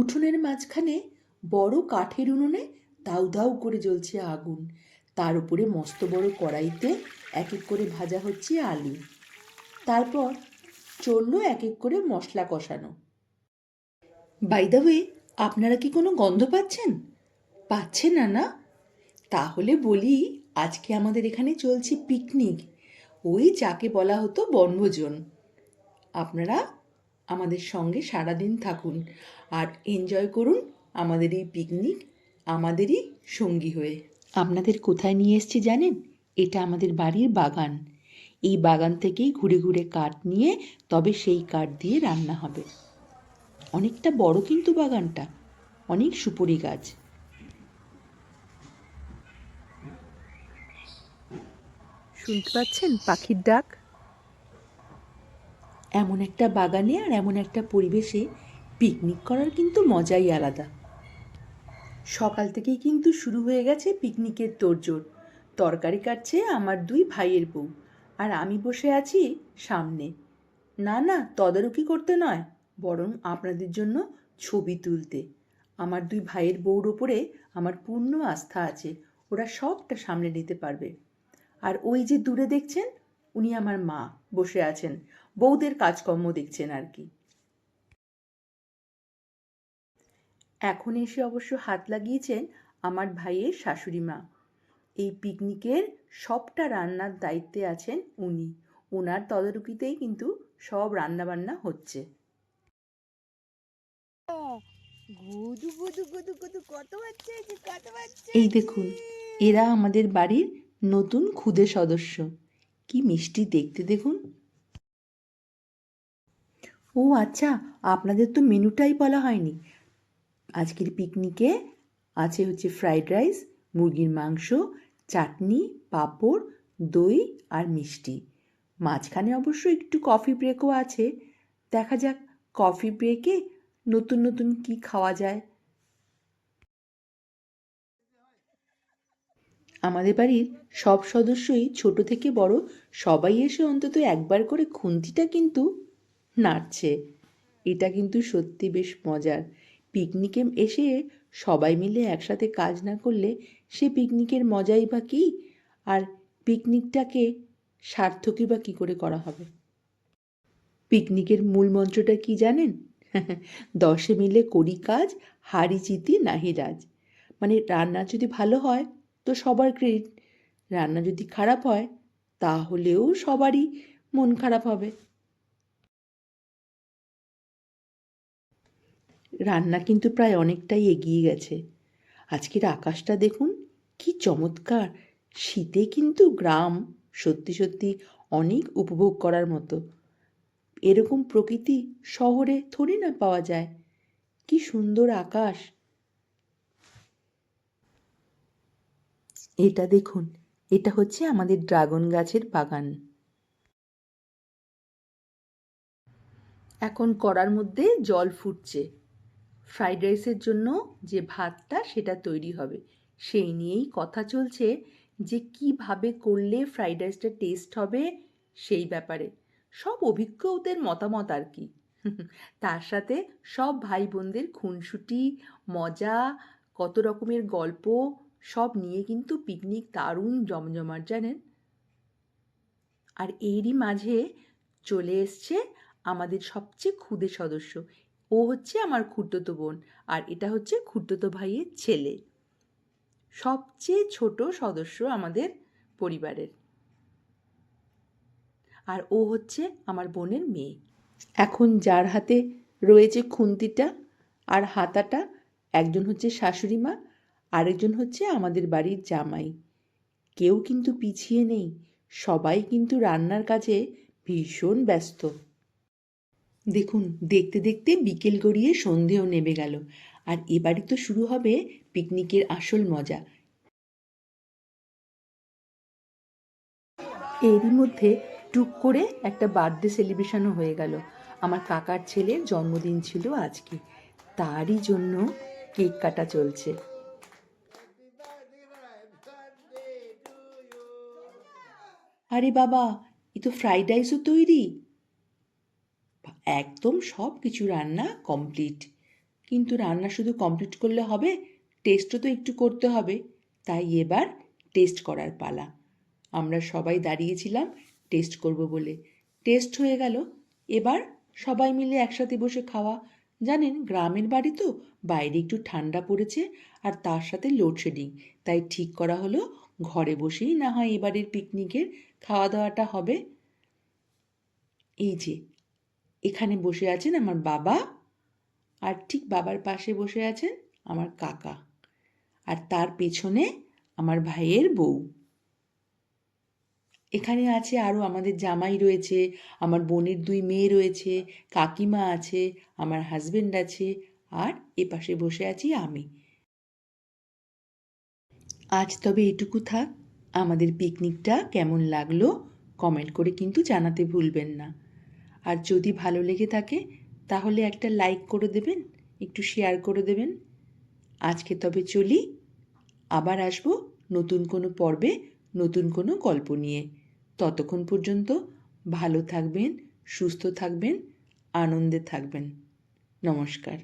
উঠোনের মাঝখানে বড় কাঠের উনুনে দাউ দাউ করে জ্বলছে আগুন। তার উপরে মস্ত বড় কড়াইতে এক এক করে ভাজা হচ্ছে আলু। তারপর চলল এক এক করে মশলা কষানো। বাই দ্য ওয়ে আপনারা কি কোনো গন্ধ পাচ্ছেন? পাচ্ছেন না না? তাহলে বলি, আজকে আমাদের এখানে চলছে পিকনিক ওই যাকে বলা হতো বনভোজন। আপনারা আমাদের সঙ্গে সারাদিন থাকুন আর এনজয় করুন আমাদের এই পিকনিক আমাদেরই সঙ্গী হয়ে। আপনাদের কোথায় নিয়ে এসেছি জানেন? এটা আমাদের বাড়ির বাগান। এই বাগান থেকেই ঘুরে ঘুরে কাঠ নিয়ে তবে সেই কাঠ দিয়ে রান্না হবে। অনেকটা বড় কিন্তু বাগানটা। অনেক সুপুরি গাছ। শুনতে পাচ্ছেন পাখির ডাক? এমন একটা বাগানে আর এমন একটা পরিবেশে পিকনিক করার কিন্তু মজাই আলাদা। সকাল থেকেই কিন্তু শুরু হয়ে গেছে পিকনিকের তোড়জোড়। তরকারি কাটছে আমার দুই ভাইয়ের বউ আর আমি বসে আছি সামনে। না না, তদারকি করতে নয়, বরং আপনাদের জন্য ছবি তুলতে। আমার দুই ভাইয়ের বউর ওপরে আমার পূর্ণ আস্থা আছে, ওরা সবটা সামলে নিতে পারবে। আর ওই যে দূরে দেখছেন উনি আমার মা বসে আছেন। বউদের কাজকর্ম দেখছেন আর কি। এখন এসে অবশ্য হাত লাগিয়েছেন আমার ভাইয়ের শাশুড়ি মা। এই পিকনিকের সবটা রান্নার দায়িত্বে আছেন উনি। ওনার তদারকিতেই কিন্তু সব রান্নাবান্না হচ্ছে। এই দেখুন এরা আমাদের বাড়ির নতুন খুদে সদস্য। কি মিষ্টি দেখতে দেখুন। ও আচ্ছা আপনাদের তো মেনুটাই বলা হয়নি। আজকের পিকনিকে আছে হচ্ছে ফ্রাইড রাইস, মুরগির মাংস, চাটনি, পাঁপড়, দই আর মিষ্টি। মাঝখানে অবশ্য একটু কফি ব্রেকও আছে। দেখা যাক কফি ব্রেকে নতুন নতুন কি খাওয়া যায়। আমাদের বাড়ির সব সদস্যই ছোট থেকে বড়, সবাই এসে অন্তত একবার করে খুন্তিটা কিন্তু নাড়ছে। এটা কিন্তু সত্যি বেশ মজার। পিকনিকে এসে সবাই মিলে একসাথে কাজ না করলে সে পিকনিকের মজাই বা কী? আর পিকনিকটাকে সার্থকই বা কী করে করা হবে? পিকনিকের মূল মন্ত্রটা কি জানেন? দশে মিলে করি কাজ হাড়ি চিতি নাহি রাজ। মানে রান্না যদি ভালো হয় তো সবার ক্রেডিট রান্না যদি খারাপ হয়, তাহলেও সবারই মন খারাপ হবে। রান্না কিন্তু প্রায় অনেকটাই এগিয়ে গেছে। আজকের আকাশটা দেখুন, কি চমৎকার! শীতে কিন্তু গ্রাম সত্যি সত্যি অনেক উপভোগ করার মতো। এরকম প্রকৃতি শহরে থোড়ি না পাওয়া যায়। কি সুন্দর আকাশ! এটা দেখুন, এটা হচ্ছে আমাদের ড্রাগন গাছের বাগান। এখন কড়ার মধ্যে জল ফুটছে। ফ্রাইড রাইসের জন্য যে ভাতটা, সেটা তৈরি হবে। সেই নিয়েই কথা চলছে যে কীভাবে করলে ফ্রাইড রাইসটা টেস্ট হবে সেই ব্যাপারে। সব অভিজ্ঞদের মতামত আর কি। তার সাথে সব ভাই বোনদের খুনসুটি, মজা, কত রকমের গল্প সব নিয়ে কিন্তু পিকনিক দারুণ জমজমাট, জানেন? আর এরই মাঝে চলে এসছে আমাদের সবচেয়ে ক্ষুদে সদস্য। ও হচ্ছে আমার খুড়তো বোন আর এটা হচ্ছে খুড়তো ভাইয়ের ছেলে। সবচেয়ে ছোট সদস্য আমাদের পরিবারের। আর ও হচ্ছে আমার বোনের মেয়ে। এখন যার হাতে রয়েছে খুন্তিটা আর হাতাটা, একজন হচ্ছে শাশুড়ি মা আরেকজন হচ্ছে আমাদের বাড়ির জামাই। কেউ কিন্তু পিছিয়ে নেই, সবাই কিন্তু রান্নার কাজে ভীষণ ব্যস্ত। দেখুন, দেখতে দেখতে বিকেল গড়িয়ে সন্ধেও নেমে গেল, আর এবারই তো শুরু হবে পিকনিকের আসল মজা। এরই মধ্যে টুক করে একটা বার্থডে সেলিব্রেশনও হয়ে গেল। আমার কাকার ছেলের জন্মদিন ছিল আজকে, তারই জন্য কেক কাটা চলছে। আরে বাবা, এ তো ফ্রাইড রাইসও তৈরি। একদম সব কিছু রান্না কমপ্লিট। কিন্তু রান্না শুধু কমপ্লিট করলে হবে, টেস্টও তো একটু করতে হবে। তাই এবার টেস্ট করার পালা। আমরা সবাই দাঁড়িয়েছিলাম টেস্ট করব বলে। টেস্ট হয়ে গেল। এবার সবাই মিলে একসাথে বসে খাওয়া। জানেন, গ্রামের বাড়ি তো বাইরে একটু ঠান্ডা পড়েছে আর তার সাথে লোডশেডিং তাই ঠিক করা হলো ঘরে বসেই না হয় এবারের পিকনিকের খাওয়া দাওয়াটা হবে? এই যে, এখানে বসে আছেন আমার বাবা আর ঠিক বাবার পাশে বসে আছেন আমার কাকা আর তার পেছনে আমার ভাইয়ের বউ। এখানে আছে আরও আমাদের জামাই রয়েছে, আমার বোনের দুই মেয়ে রয়েছে, কাকিমা আছে, আমার হাজবেন্ড আছে আর এ পাশে বসে আছি আমি। আজ তবে এটুকু থাক। আমাদের পিকনিকটা কেমন লাগল কমেন্ট করে কিন্তু জানাতে ভুলবেন না। আর যদি ভালো লেগে থাকে, তাহলে একটা লাইক করে দেবেন, একটু শেয়ার করে দেবেন। আজকে তবে চলি, আবার আসব নতুন কোনো পর্বে, নতুন কোনো গল্প নিয়ে। ততক্ষণ পর্যন্ত ভালো থাকবেন, সুস্থ থাকবেন, আনন্দে থাকবেন। নমস্কার।